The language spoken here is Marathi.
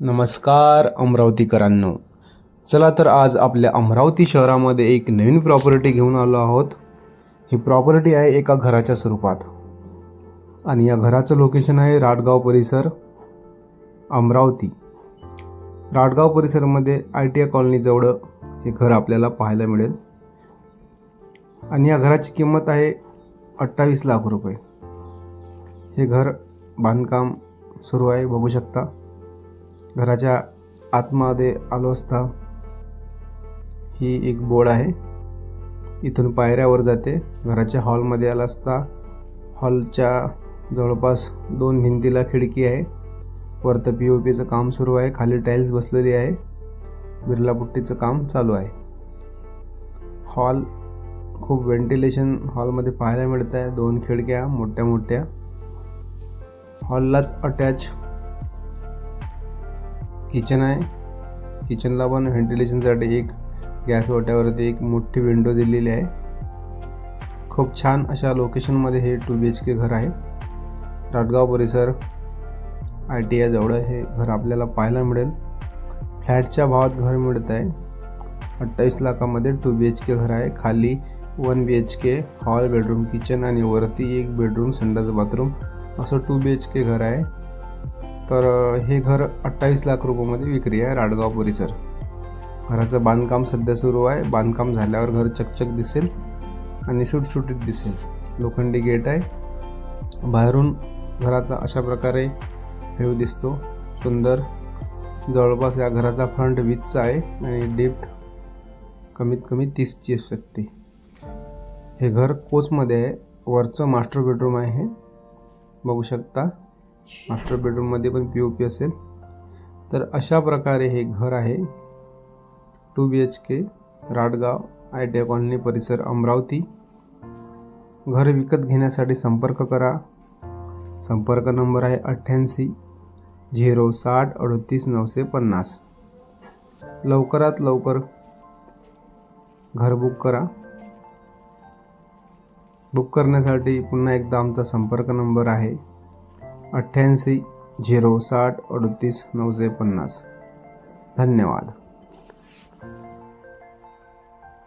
नमस्कार अमरावतीकरांनो. चला तर आज आपल्या अमरावती शहरामध्ये एक नवीन प्रॉपर्टी घेऊन आलो आहोत. ही प्रॉपर्टी आहे एका घराच्या स्वरूपात. आणि या घराचं लोकेशन आहे राटगाव परिसर अमरावती. राटगाव परिसरमध्ये आय टी आय कॉलनीजवळ हे घर आपल्याला पाहायला मिळेल. आणि या घराची किंमत आहे अठ्ठावीस लाख रुपये. हे घर बांधकाम सुरू आहे बघू शकता. घराच्या आतमध्ये आलो असता ही एक बोर्ड आहे. इथून पायऱ्यावर जाते. घराच्या हॉलमध्ये आला असता हॉलच्या जवळपास दोन भिंतीला खिडकी आहे. वरतं पी ओ पीचं काम सुरू आहे. खाली टाईल्स बसलेली आहे. बिर्लापुट्टीचं काम चालू आहे. हॉल खूप व्हेंटिलेशन हॉलमध्ये पाहायला मिळत आहे दोन खिडक्या मोठ्या मोठ्या हॉललाच अटॅच किचन आहे. किचनला पण व्हेंटिलेशनसाठी एक गॅस ओट्यावरती एक मोठी विंडो दिलेली आहे. खूप छान अशा लोकेशनमध्ये हे टू बी एच के घर आहे. राटगाव परिसर आय टी आयजवळ हे घर आपल्याला पाहायला मिळेल. फ्लॅटच्या भावात घर मिळत आहे. अठ्ठावीस लाखामध्ये टू बी एच के घर आहे. खाली one B H K hall bedroom kitchen आणि वरती एक बेडरूम संडास बाथरूम असं टू बी एच के घर आहे. तर हे घर अठ्ठावीस लाख रुपयामध्ये विक्री आहे राडगाव परिसर. घराचं बांधकाम सध्या सुरू आहे. बांधकाम झाल्यावर घर चकचक दिसेल आणि सुटसुटीत दिसेल. लोखंडी गेट आहे. बाहेरून घराचा अशा प्रकारे व्ह्यू दिसतो. सुंदर. जवळपास या घराचा फ्रंट वीजचा आहे आणि डेप्थ कमीत कमी तीसची असू शकते. हे घर कोचमध्ये आहे. वरचं मास्टर बेडरूम आहे. हे बघू शकता. मास्टर बेडरूममध्ये पण पी ओ पी असेल. तर अशा प्रकारे हे घर आहे. Two B H K Radgaon I T I colony परिसर अमरावती. घर विकत घेण्यासाठी संपर्क करा. संपर्क नंबर आहे अठ्ठ्याऐंशी झिरो साठ अडतीस नऊशे पन्नास. लवकरात लवकर घर बुक करा. बुक करण्यासाठी पुन्हा एकदा आमचा संपर्क नंबर आहे. अठ्ठ्याऐंशी झिरो साठ अडतीस नऊशे पन्नास. धन्यवाद.